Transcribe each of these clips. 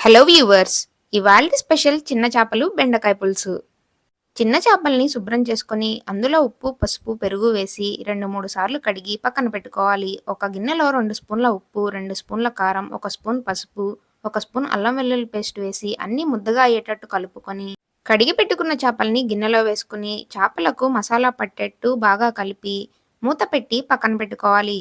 Hello viewers ఇవాళ special చిన్న చేపలు బెండకాయ పులుసు. చిన్న చేపల్ని శుభ్రం చేసుకొని అందులో ఉప్పు పసుపు పెరుగు వేసి రెండు మూడు సార్లు కడిగి పక్కన పెట్టుకోవాలి. ఒక గిన్నెలో రెండు స్పూన్ల ఉప్పు రెండు స్పూన్ల కారం ఒక స్పూన్ పసుపు ఒక స్పూన్ అల్లం వెల్లుల్లి పేస్ట్ వేసి అన్ని ముద్దగా అయ్యేటట్టు కలుపుకొని కడిగి పెట్టుకున్న చేపల్ని గిన్నెలో వేసుకుని చేపలకు మసాలా పట్టేట్టు బాగా కలిపి మూత పెట్టి పక్కన పెట్టుకోవాలి.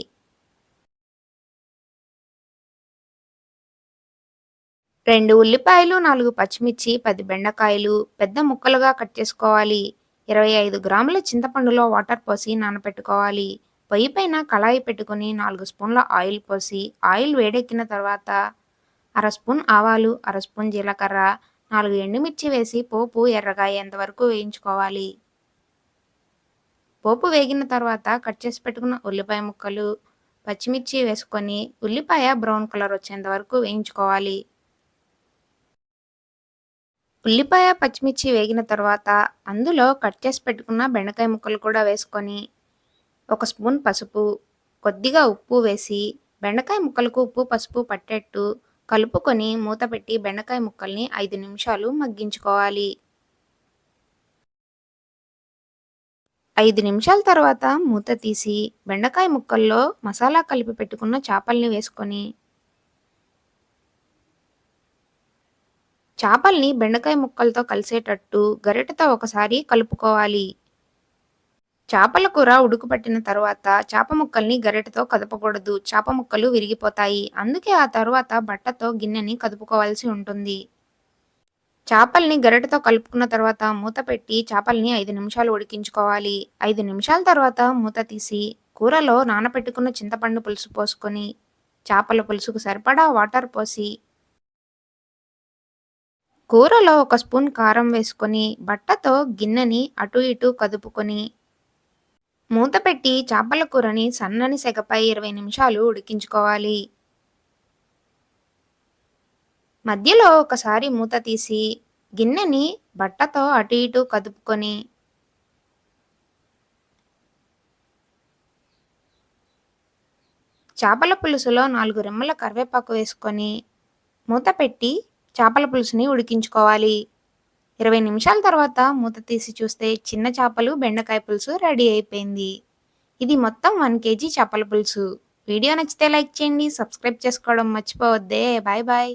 రెండు ఉల్లిపాయలు నాలుగు పచ్చిమిర్చి పది బెండకాయలు పెద్ద ముక్కలుగా కట్ చేసుకోవాలి. ఇరవై ఐదు గ్రాముల చింతపండులో వాటర్ పోసి నానపెట్టుకోవాలి. పొయ్యి పైన కళాయి పెట్టుకుని నాలుగు స్పూన్ల ఆయిల్ పోసి ఆయిల్ వేడెక్కిన తర్వాత అర స్పూన్ ఆవాలు అర స్పూన్ జీలకర్ర నాలుగు ఎండుమిర్చి వేసి పోపు ఎర్రగా ఎంతవరకు వేయించుకోవాలి. పోపు వేగిన తర్వాత కట్ చేసి పెట్టుకున్న ఉల్లిపాయ ముక్కలు పచ్చిమిర్చి వేసుకొని ఉల్లిపాయ బ్రౌన్ కలర్ వచ్చేంత వరకు వేయించుకోవాలి. ఉల్లిపాయ పచ్చిమిర్చి వేగిన తర్వాత అందులో కట్ చేసి పెట్టుకున్న బెండకాయ ముక్కలు కూడా వేసుకొని ఒక స్పూన్ పసుపు కొద్దిగా ఉప్పు వేసి బెండకాయ ముక్కలకు ఉప్పు పసుపు పట్టేట్టు కలుపుకొని మూత పెట్టి బెండకాయ ముక్కల్ని ఐదు నిమిషాలు మగ్గించుకోవాలి. ఐదు నిమిషాల తర్వాత మూత తీసి బెండకాయ ముక్కల్లో మసాలా కలిపి పెట్టుకున్న చేపల్ని వేసుకొని చేపల్ని బెండకాయ ముక్కలతో కలిసేటట్టు గరిటతో ఒకసారి కలుపుకోవాలి. చేపల కూర ఉడుకుపట్టిన తర్వాత చేప ముక్కల్ని గరిటతో కదపకూడదు. చేప ముక్కలు విరిగిపోతాయి. అందుకే ఆ తర్వాత బట్టతో గిన్నెని కదుపుకోవాల్సి ఉంటుంది. చేపల్ని గరిటతో కలుపుకున్న తర్వాత మూత పెట్టి చేపల్ని ఐదు నిమిషాలు ఉడికించుకోవాలి. ఐదు నిమిషాల తర్వాత మూత తీసి కూరలో నానపెట్టుకున్న చింతపండు పులుసు పోసుకొని చేపల పులుసుకు సరిపడా వాటర్ పోసి కూరలో ఒక స్పూన్ కారం వేసుకొని బట్టతో గిన్నెని అటు ఇటు కదుపుకొని మూత పెట్టి చేపల కూరని సన్నని సెగపై ఇరవై నిమిషాలు ఉడికించుకోవాలి. మధ్యలో ఒకసారి మూత తీసి గిన్నెని బట్టతో అటు ఇటు కదుపుకొని చేపల పులుసులో నాలుగు రెమ్మల కరివేపాకు వేసుకొని మూత పెట్టి చేపల పులుసుని ఉడికించుకోవాలి. ఇరవై నిమిషాల తర్వాత మూత తీసి చూస్తే చిన్న చేపలు బెండకాయ పులుసు రెడీ అయిపోయింది. ఇది మొత్తం వన్ కేజీ చేపల పులుసు. వీడియో నచ్చితే లైక్ చేయండి సబ్స్క్రైబ్ చేసుకోవడం మర్చిపోవద్దే. Bye bye.